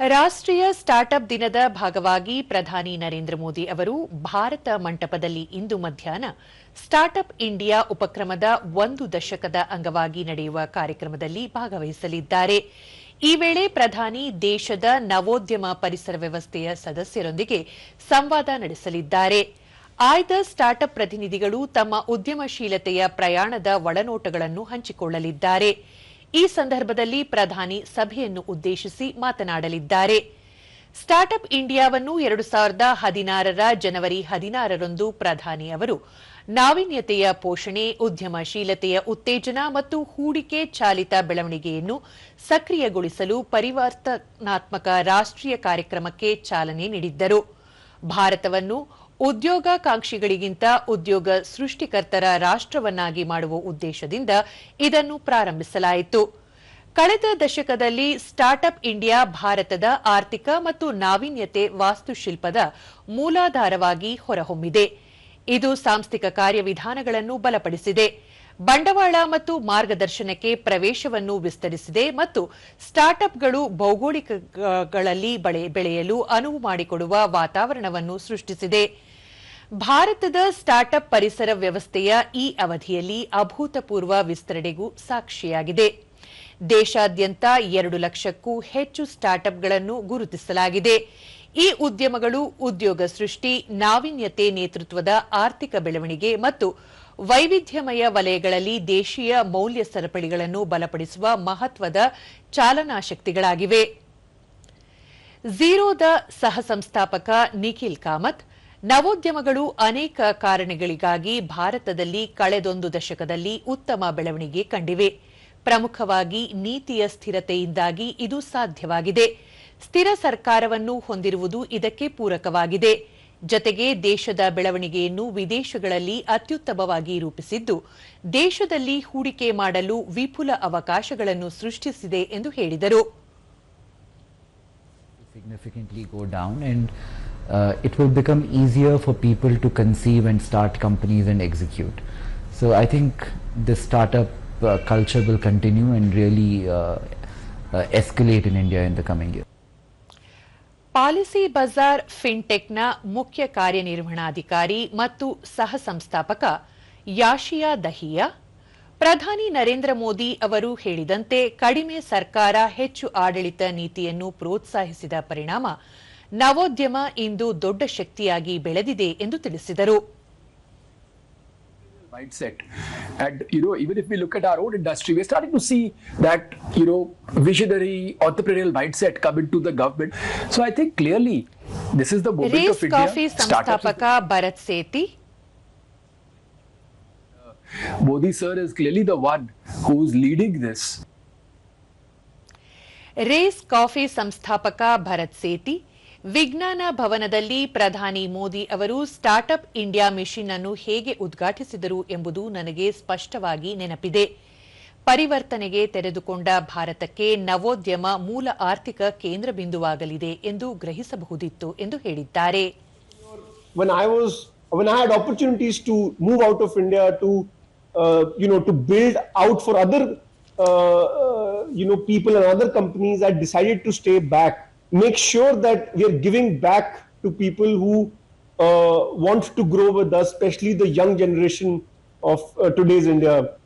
ರಾಷ್ಟ್ರೀಯ ಸ್ಟಾರ್ಟ್ಅಪ್ ದಿನದ ಭಾಗವಾಗಿ ಪ್ರಧಾನಿ ನರೇಂದ್ರ ಮೋದಿ ಅವರು ಭಾರತ ಮಂಟಪದಲ್ಲಿ ಇಂದು ಮಧ್ಯಾಹ್ನ ಸ್ಟಾರ್ಟ್ಅಪ್ ಇಂಡಿಯಾ ಉಪಕ್ರಮದ ಒಂದು ದಶಕದ ಅಂಗವಾಗಿ ನಡೆಯುವ ಕಾರ್ಯಕ್ರಮದಲ್ಲಿ ಭಾಗವಹಿಸಲಿದ್ದಾರೆ. ಈ ವೇಳೆ ಪ್ರಧಾನಿ ದೇಶದ ನವೋದ್ಯಮ ಪರಿಸರ ವ್ಯವಸ್ಥೆಯ ಸದಸ್ಯರೊಂದಿಗೆ ಸಂವಾದ ನಡೆಸಲಿದ್ದಾರೆ. ಆಯ್ದ ಸ್ಟಾರ್ಟ್ಅಪ್ ಪ್ರತಿನಿಧಿಗಳು ತಮ್ಮ ಉದ್ಯಮಶೀಲತೆಯ ಪ್ರಯಾಣದ ಒಳನೋಟಗಳನ್ನು ಹಂಚಿಕೊಳ್ಳಲಿದ್ದಾರೆ. ಈ ಸಂದರ್ಭದಲ್ಲಿ ಪ್ರಧಾನಿ ಸಭೆಯನ್ನು ಉದ್ದೇಶಿಸಿ ಮಾತನಾಡಲಿದ್ದಾರೆ. ಸ್ಟಾರ್ಟ್ಅಪ್ ಇಂಡಿಯಾವನ್ನು ಎರಡು ಸಾವಿರದ ಹದಿನಾರರ ಜನವರಿ ಹದಿನಾರರಂದು ಪ್ರಧಾನಿ ಅವರು ನಾವೀನ್ಯತೆಯ ಪೋಷಣೆ, ಉದ್ಯಮಶೀಲತೆಯ ಉತ್ತೇಜನ ಮತ್ತು ಹೂಡಿಕೆ ಚಾಲಿತ ಬೆಳವಣಿಗೆಯನ್ನು ಸಕ್ರಿಯಗೊಳಿಸಲು ಪರಿವರ್ತನಾತ್ಮಕ ರಾಷ್ಟ್ರೀಯ ಕಾರ್ಯಕ್ರಮಕ್ಕೆ ಚಾಲನೆ ನೀಡಿದ್ದರು. ಭಾರತವನ್ನು ಉದ್ಯೋಗಾಕಾಂಕ್ಷಿಗಳಿಗಿಂತ ಉದ್ಯೋಗ ಸೃಷ್ಟಿಕರ್ತರ ರಾಷ್ಟವನ್ನಾಗಿ ಮಾಡುವ ಉದ್ದೇಶದಿಂದ ಇದನ್ನು ಪ್ರಾರಂಭಿಸಲಾಯಿತು. ಕಳೆದ ದಶಕದಲ್ಲಿ ಸ್ಟಾರ್ಟ್ಅಪ್ ಇಂಡಿಯಾ ಭಾರತದ ಆರ್ಥಿಕ ಮತ್ತು ನಾವೀನ್ಯತೆ ವಾಸ್ತುಶಿಲ್ಪದ ಮೂಲಾಧಾರವಾಗಿ ಹೊರಹೊಮ್ಮಿದೆ. ಇದು ಸಾಂಸ್ಥಿಕ ಕಾರ್ಯವಿಧಾನಗಳನ್ನು ಬಲಪಡಿಸಿದೆ. ಬಂಡವಾಳ ಮತ್ತು ಮಾರ್ಗದರ್ಶನಕ್ಕೆ ಪ್ರವೇಶವನ್ನು ವಿಸ್ತರಿಸಿದೆ ಮತ್ತು ಸ್ಟಾರ್ಟ್ಅಪ್ಗಳು ಭೌಗೋಳಿಕಗಳಲ್ಲಿ ಬೆಳೆಯಲು ಅನುವು ಮಾಡಿಕೊಡುವ ವಾತಾವರಣವನ್ನು ಸೃಷ್ಟಿಸಿದೆ. ಭಾರತದ ಸ್ಟಾರ್ಟ್ಅಪ್ ಪರಿಸರ ವ್ಯವಸ್ಥೆಯ ಈ ಅವಧಿಯಲ್ಲಿ ಅಭೂತಪೂರ್ವ ವಿಸ್ತರಣೆಗೂ ಸಾಕ್ಷಿಯಾಗಿದೆ. ದೇಶಾದ್ಯಂತ ಎರಡು ಲಕ್ಷಕ್ಕೂ ಹೆಚ್ಚು ಸ್ಟಾರ್ಟ್ಅಪ್ಗಳನ್ನು ಗುರುತಿಸಲಾಗಿದೆ. ಈ ಉದ್ಯಮಗಳು ಉದ್ಯೋಗ ಸೃಷ್ಟಿ, ನಾವೀನ್ಯತೆ ನೇತೃತ್ವದ ಆರ್ಥಿಕ ಬೆಳವಣಿಗೆ ಮತ್ತು ವೈವಿಧ್ಯಮಯ ವಲಯಗಳಲ್ಲಿ ದೇಶೀಯ ಮೌಲ್ಯ ಸರಪಳಿಗಳನ್ನು ಬಲಪಡಿಸುವ ಮಹತ್ವದ ಚಾಲನಾ ಶಕ್ತಿಗಳಾಗಿವೆ ಝೀರೋದ ಸಹ ಸಂಸ್ಥಾಪಕ ನಿಖಿಲ್ ಕಾಮತ್ ನವೋದ್ಯಮಗಳು ಅನೇಕ ಕಾರಣಗಳಿಗಾಗಿ ಭಾರತದಲ್ಲಿ ಕಳೆದೊಂದು ದಶಕದಲ್ಲಿ ಉತ್ತಮ ಬೆಳವಣಿಗೆ ಕಂಡಿವೆ. ಪ್ರಮುಖವಾಗಿ ನೀತಿಯ ಸ್ಥಿರತೆಯಿಂದಾಗಿ ಇದು ಸಾಧ್ಯವಾಗಿದೆ. ಸ್ಥಿರ ಸರ್ಕಾರವನ್ನು ಹೊಂದಿರುವುದು ಇದಕ್ಕೆ ಪೂರಕವಾಗಿದೆ. ಜತೆಗೆ ದೇಶದ ಬೆಳವಣಿಗೆಯನ್ನು ವಿದೇಶಗಳಲ್ಲಿ ಅತ್ಯುತ್ತಮವಾಗಿ ರೂಪಿಸಿದ್ದು, ದೇಶದಲ್ಲಿ ಹೂಡಿಕೆ ಮಾಡಲು ವಿಪುಲ ಅವಕಾಶಗಳನ್ನು ಸೃಷ್ಟಿಸಿದೆ ಎಂದು ಹೇಳಿದರು. Uh, it will become easier for people to conceive and start companies and execute. So I think this startup uh, culture will continue and really uh, uh, escalate in India in the coming year. Policybazaar ಫಿನ್ಟೆಕ್ನ ಮುಖ್ಯ ಕಾರ್ಯನಿರ್ವಹಣಾಧಿಕಾರಿ ಮತ್ತು ಸಹ ಸಂಸ್ಥಾಪಕ ಯಾಶಿಯಾ ದಹಿಯಾ ಪ್ರಧಾನಿ ನರೇಂದ್ರ ಮೋದಿ ಅವರು ಹೇಳಿದಂತೆ ಕಡಿಮೆ ಸರ್ಕಾರ ಹೆಚ್ಚು ಆಡಳಿತ ನೀತಿಯನ್ನು ಪ್ರೋತ್ಸಾಹಿಸಿದ ಪರಿಣಾಮ ನವೋದ್ಯಮ ಇಂದು ದೊಡ್ಡ ಶಕ್ತಿಯಾಗಿ ಬೆಳೆದಿದೆ ಎಂದು ತಿಳಿಸಿದರು mindset. And you know, even if we look at our own industry, we're starting to see that you know visionary entrepreneurial mindset come into the government. So I think clearly this is the moment Rage of coffee India. Startups ಸಂಸ್ಥಾಪಕ Bharat Sethi Modi sir is clearly the one who's leading this. Rage coffee ಸಂಸ್ಥಾಪಕ ಭರತ್ ಸೇತಿ ವಿಜ್ಞಾನ ಭವನದಲ್ಲಿ ಪ್ರಧಾನಿ ಮೋದಿ ಅವರು startup India mission ಅನ್ನು ಹೇಗೆ ಉದ್ಘಾಟಿಸಿದರು ಎಂಬುದು ನನಗೆ ಸ್ಪಷ್ಟವಾಗಿ ನೆನಪಿದೆ ಪರಿವರ್ತನೆಗೆ ತೆರೆದುಕೊಂಡ ಭಾರತಕ್ಕೆ ನವೋದ್ಯಮ ಮೂಲ ಆರ್ಥಿಕ ಕೇಂದ್ರ ಬಿಂದುವಾಗಲಿದೆ ಎಂದು ಗ್ರಹಿಸಬಹುದಿತ್ತು ಎಂದು ಹೇಳಿದ್ದಾರೆ when I was when I had opportunities to move out of India to uh, you know to build out for other uh, uh, you know people and other companies, I decided to stay back, make sure that we are giving back to people who uh, want to grow with us, especially the young generation of uh, today's India.